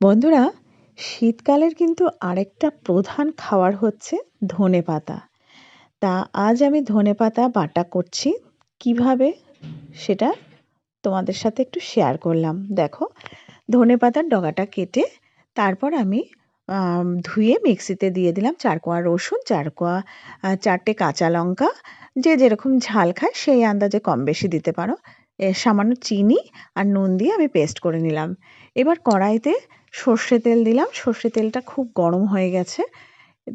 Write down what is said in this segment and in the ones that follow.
বন্ধুরা, শীতকালের কিন্তু আরেকটা প্রধান খাবার হচ্ছে ধনে পাতা। তা আজ আমি ধনে পাতা বাটা করছি। কীভাবে? সেটা তোমাদের সাথে একটু শেয়ার করলাম। দেখো, ধনে পাতার ডগাটা কেটে তারপর আমি ধুয়ে মিক্সিতে দিয়ে দিলাম চার কোয়া রসুন চার কোয়া চারটে কাঁচা লঙ্কা। যে যেরকম ঝাল খায়, সেই আন্দাজে কম বেশি দিতে পারো। সামান্য চিনি আর নুন দিয়ে আমি পেস্ট করে নিলাম। এবার কড়াইতে সর্ষে তেল দিলাম। সর্ষে তেলটা খুব গরম হয়ে গেছে।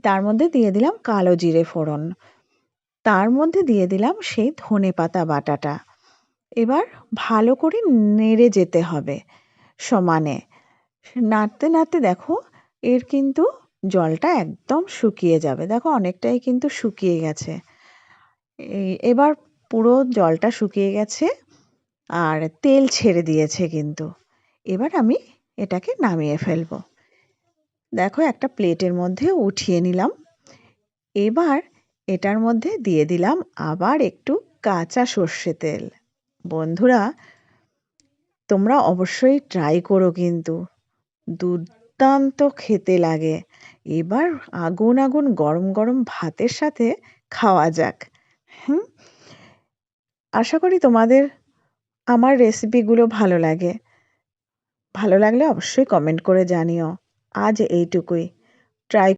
তার মধ্যে দিয়ে দিলাম কালো জিরে ফোড়ন। তার মধ্যে দিয়ে দিলাম সেই ধনে পাতা বাটাটা। এবার ভালো করে নেড়ে যেতে হবে সমানে। নাড়তে নাড়তে দেখো এর কিন্তু জলটা একদম শুকিয়ে যাবে। দেখো অনেকটাই কিন্তু শুকিয়ে গেছে। এবার পুরো জলটা শুকিয়ে গেছে। আর তেল ছেড়ে দিয়েছে কিন্তু। এবার আমি এটাকে নামিয়ে ফেলব। দেখো, একটা প্লেটের মধ্যে উঠিয়ে নিলাম। এবার এটার মধ্যে দিয়ে দিলাম আবার একটু কাঁচা সর্ষে তেল। বন্ধুরা, তোমরা অবশ্যই ট্রাই করো কিন্তু। দুর্দান্ত খেতে লাগে। এবার আগুন আগুন গরম গরম ভাতের সাথে খাওয়া যাক। হুম? আশা করি তোমাদের আমার রেসিপিগুলো ভালো লাগে। ভালো লাগলে অবশ্যই কমেন্ট করে জানিও। আজ এইটুকুই। ট্রাই